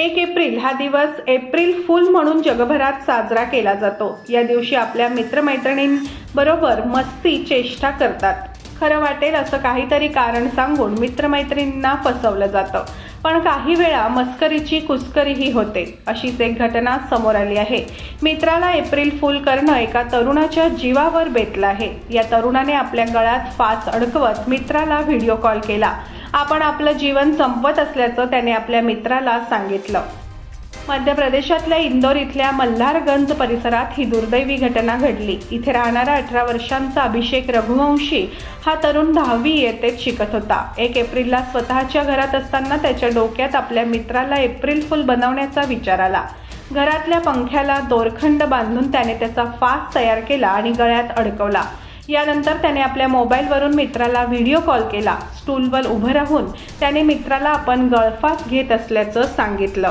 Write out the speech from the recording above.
एक एप्रिल हा दिवस एप्रिल फुल म्हणून जगभरात साजरा केला जातो. या दिवशी आपल्या मित्रमैत्रिणींबरोबर मस्ती चेष्टा करतात. खरं वाटेल असं काहीतरी कारण सांगून मित्रमैत्रिणींना फसवलं जातं. पण काही वेळा मस्करीची कुस्करीही होते. अशीच एक घटना समोर आली आहे. मित्राला एप्रिल फुल करणं एका तरुणाच्या जीवावर बेतलं आहे. या तरुणाने आपल्या गळ्यात फास अडकवत मित्राला व्हिडिओ कॉल केला. आपण आपलं जीवन संपवत असल्याचं त्याने आपल्या मित्राला सांगितलं. मध्य प्रदेशातल्या इंदोर इथल्या मल्हारगंज परिसरात ही दुर्दैवी घटना घडली. इथे राहणारा अठरा वर्षांचा अभिषेक रघुवंशी हा तरुण दहावी इयत्तेत शिकत होता. एक एप्रिलला स्वतःच्या घरात असताना त्याच्या डोक्यात आपल्या मित्राला एप्रिल फुल बनवण्याचा विचार आला. घरातल्या पंख्याला दोरखंड बांधून त्याने त्याचा फास तयार केला आणि गळ्यात अडकवला. यानंतर त्याने आपल्या मोबाईलवरून मित्राला व्हिडिओ कॉल केला. स्टूलवर उभं राहून त्याने मित्राला आपण गळफास घेत असल्याचं सांगितलं.